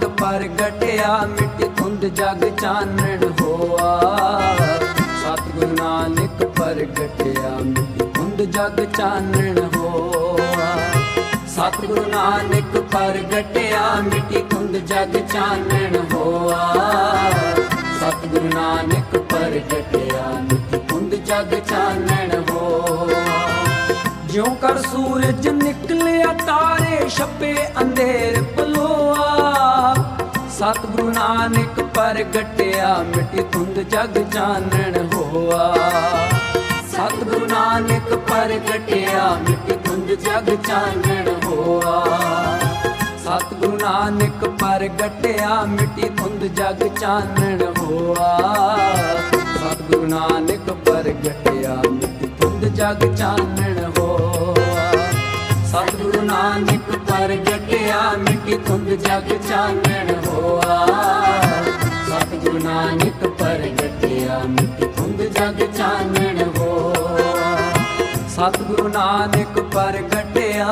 ਨਾਨਕ ਪ੍ਰਗਟਿਆ ਮਿਟ ਧੁੰਦ ਜਗ ਚਾਨਣ ਹੋਆ। ਸਤਿਗੁਰੂ ਨਾਨਕ ਪ੍ਰਗਟਿਆ ਮਿਟ ਧੁੰਦ ਜਗ ਚਾਨਣ ਹੋਆ। ਸਤਿਗੁਰੂ ਨਾਨਕ ਪ੍ਰਗਟਿਆ ਮਿਟੀ ਧੁੰਦ ਜਗ ਚਾਨਣ ਹੋਆ। ਸਤਿਗੁਰੂ ਨਾਨਕ ਪ੍ਰਗਟਿਆ ਮਿਟੀ ਧੁੰਦ ਜਗ ਚਾਨਣ ਹੋਆ। ਜਿਉਂ ਕਰ ਸੂਰਜ ਨਿਕਲਿਆ, ਤਾਰੇ ਛੱਪੇ ਅੰਧੇਰ ਸਤਿਗੁਰੂ ਨਾਨਕ ਪ੍ਰਗਟਿਆ, ਮਿਟੀ ਧੁੰਦ ਜਗ ਚਾਨਣ ਹੋਆ। ਸਤਿਗੁਰੂ ਨਾਨਕ ਪ੍ਰਗਟਿਆ, ਮਿਟੀ ਧੁੰਦ ਜਗ ਚਾਨਣ ਹੋਆ। ਸਤਿਗੁਰੂ ਨਾਨਕ ਪ੍ਰਗਟਿਆ, ਮਿਟੀ ਧੁੰਦ ਜਗ ਚਾਨਣ ਹੋਆ। ਸਤਿਗੁਰੂ ਨਾਨਕ ਪ੍ਰਗਟਿਆ, ਮਿਟੀ ਧੁੰਦ ਜਗ ਚਾਨਣ ਹੋਆ। ਸਤਿਗੁਰੂ ਨਾਨਕ ਪ੍ਰਗਟਿਆ, ਮਿੱਟੀ ਧੁੰਦ ਜਗ ਚਾਨਣ ਹੋਆ ਨਾਨਕ ਪ੍ਰਗਟਿਆ ਮਿਟੀ ਧੁੰਦ ਜਗ ਚਾਨਣ ਹੋ। ਸਤਿਗੁਰੂ ਨਾਨਕ ਪ੍ਰਗਟਿਆ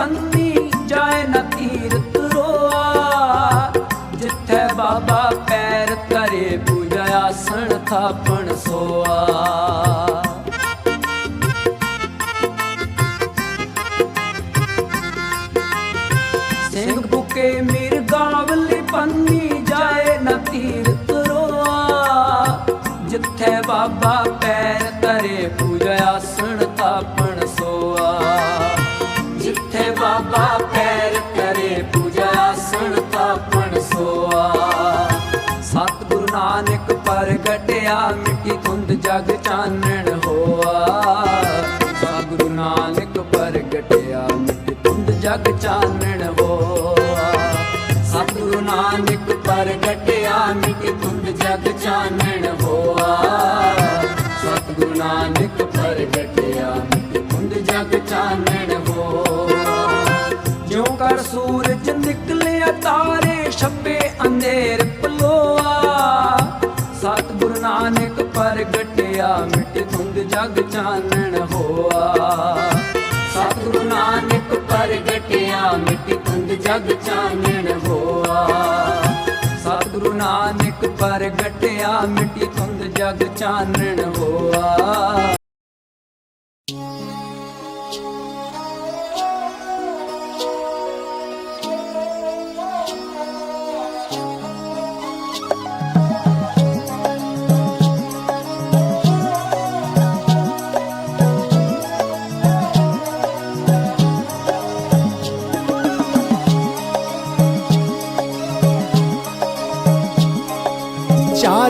ਗਾਵਲੀ ਜਾਏ ਨਾ ਤੀਰਤ ਰੋਆ, ਜਿੱਥੇ ਬਾਬਾ ਪੈਰ ਕਰੇ ਪੂਜਾ ਆਸਣ ਥਾਪਣ ਸੋਆ। ਸਿੰਘ ਬੁਕੇ ਮਿਰ ਗਾਵਲੀ ਪੰਨੀ ਜਾਏ ਨਾ ਤੀਰਤ ਰੋਆ, ਜਿੱਥੇ ਬਾਬਾ ਬਾਬਾ ਪੈਰ ਕਰੇ ਪੂਜਾ ਆਸਣ ਤਾਪਣ ਸੋਆ। ਸਤਿਗੁਰੂ ਨਾਨਕ ਪ੍ਰਗਟਿਆ ਮਿੱਟੀ ਧੁੰਦ ਜਗ ਚਾਨਣ ਹੋਆ। ਸਤਿਗੁਰੂ ਨਾਨਕ ਪ੍ਰਗਟਿਆ ਮਿੱਟੀ ਧੁੰਦ ਜਗ ਚਾਨਣ ਹੋਆ। ਸਤਿਗੁਰੂ ਨਾਨਕ ਪ੍ਰਗਟਿਆ ਮਿੱਟੀ ਧੁੰਦ ਜਗ ਚਾਨਣ ਹੋਆ। ਸਤਿਗੁਰੂ ਨਾਨਕ ਪ੍ਰਗਟਿਆ ਮਿੱਟੀ ਧੁੰਦ ਜਗ ਚਾਨਣ ਸੂਰਜ ਨਿਕਲਿਆ, ਤਾਰੇ ਛੱਪੇ, ਅੰਧੇਰ ਪਲੋਆ। ਸਤਿਗੁਰੂ ਨਾਨਕ ਪ੍ਰਗਟਿਆ ਮਿਟ ਧੁੰਦ ਜਗ ਚਾਨਣ ਹੋਆ। ਸਤਿਗੁਰੂ ਨਾਨਕ ਪ੍ਰਗਟਿਆ ਮਿਟ ਧੁੰਦ ਜਗ ਚਾਨਣ ਹੋਆ। ਸਤਿਗੁਰੂ ਨਾਨਕ ਪ੍ਰਗਟਿਆ ਮਿੱਟੀ ਧੁੰਦ ਜਗ ਚਾਨਣ ਹੋਆ।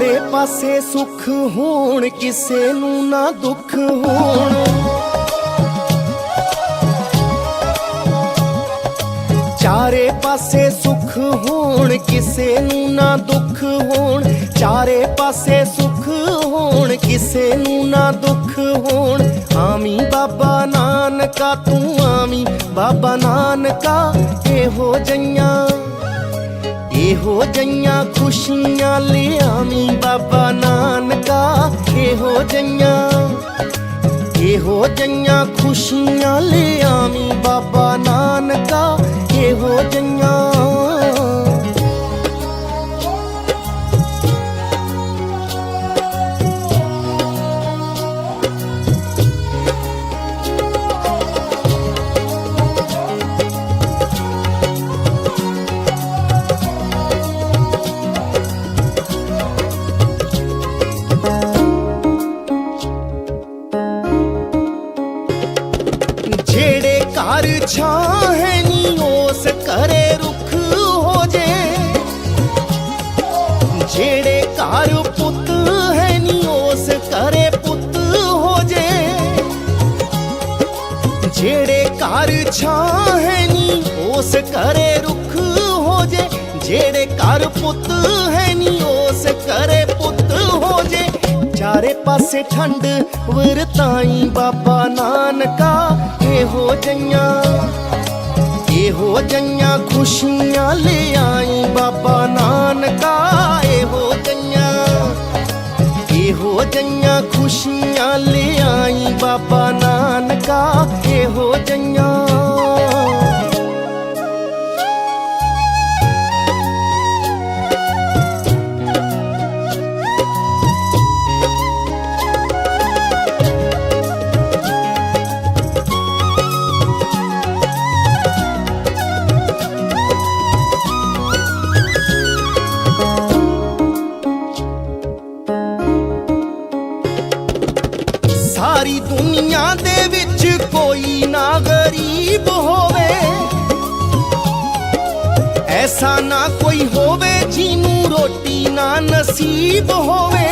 ਚਾਰੇ ਪਾਸੇ ਸੁੱਖ ਹੋਣ, ਕਿਸੇ ਨੂੰ ਨਾ ਦੁੱਖ ਹੋਣ। ਚਾਰੇ ਪਾਸੇ ਸੁੱਖ ਹੋਣ, ਕਿਸੇ ਨੂੰ ਨਾ ਦੁੱਖ ਹੋਣ। ਚਾਰੇ ਪਾਸੇ ਸੁੱਖ ਹੋਣ, ਕਿਸੇ ਨੂੰ ਨਾ ਦੁੱਖ ਹੋਣ। ਆਮੀ ਬਾਬਾ ਨਾਨਕਾ, ਤੂੰ ਆਮੀ ਬਾਬਾ ਨਾਨਕਾ, ਇਹੋ ਜਈਆਂ ਇਹੋ ਜਈਆਂ ਖੁਸ਼ੀਆਂ ਲਿਆਵੀਂ ਬਾਬਾ ਨਾਨਕਾ ਇਹੋ ਜਈਆਂ ਇਹੋ ਜਈਆਂ ਖੁਸ਼ੀਆਂ ਲਿਆਵੀਂ ਬਾਬਾ ਘਰ ਪੁੱਤ ਹੈ ਨੀ ਉਸ ਘਰੇ ਪੁੱਤ ਹੋ ਜੇ ਜਿਹੜੇ ਘਰ ਛਾਂ ਹੈ ਨੀ ਉਸ ਘਰੇ ਰੁੱਖ ਹੋ ਜੇ ਜਿਹੜੇ ਘਰ ਪੁੱਤ ਹੈ ਨੀ ਉਸ ਘਰੇ ਪੁੱਤ ਹੋ ਜੇ ਚਾਰੇ ਪਾਸੇ ਠੰਡ ਵਰਤਾਈ ਬਾਬਾ ਨਾਨਕਾ ਇਹੋ ਜਈਆਂ ਇਹੋ ਜਈਆਂ ਖੁਸ਼ੀਆਂ ਲਿਆਈ ਬਾਬਾ ਨਾਨਕਾ ਐਸਾ ਨਾ ਕੋਈ ਹੋਵੇ, ਜਿਹਨੂੰ ਰੋਟੀ ਨਾ ਨਸੀਬ ਹੋਵੇ।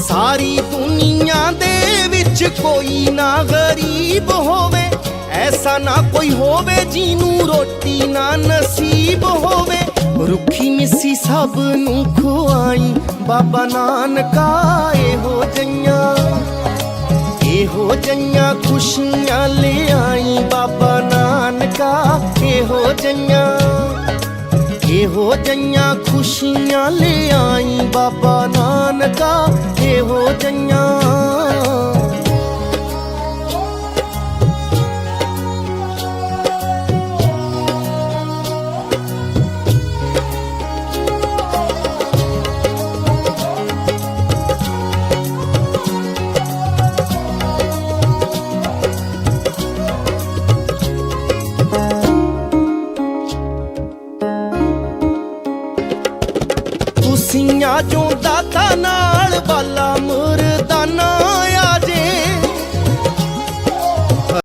ਸਾਰੀ ਦੁਨੀਆ ਦੇ ਵਿੱਚ ਕੋਈ ਨਾ ਗਰੀਬ ਹੋਵੇ। ਐਸਾ ਨਾ ਕੋਈ ਹੋਵੇ, ਜਿਹਨੂੰ ਰੋਟੀ ਨਾ ਨਸੀਬ ਹੋਵੇ। ਰੁੱਖੀ ਮਿੱਸੀ ਸਭ ਨੂੰ ਖੁਆਈ, ਬਾਬਾ ਨਾਨਕਾ ਇਹੋ ਜਈਆਂ ਇਹੋ ਜਈਆਂ ਖੁਸ਼ੀਆਂ ਲੈ ਆਈ ਬਾਬਾ ਨਾਨਕਾ, ਇਹੋ ਜਈਆਂ ਇਹੋ ਜਈਆਂ ਖੁਸ਼ੀਆਂ ਲੈ ਆਈ ਬਾਬਾ ਨਾਨਕਾ, ਇਹੋ ਜਈਆਂ bala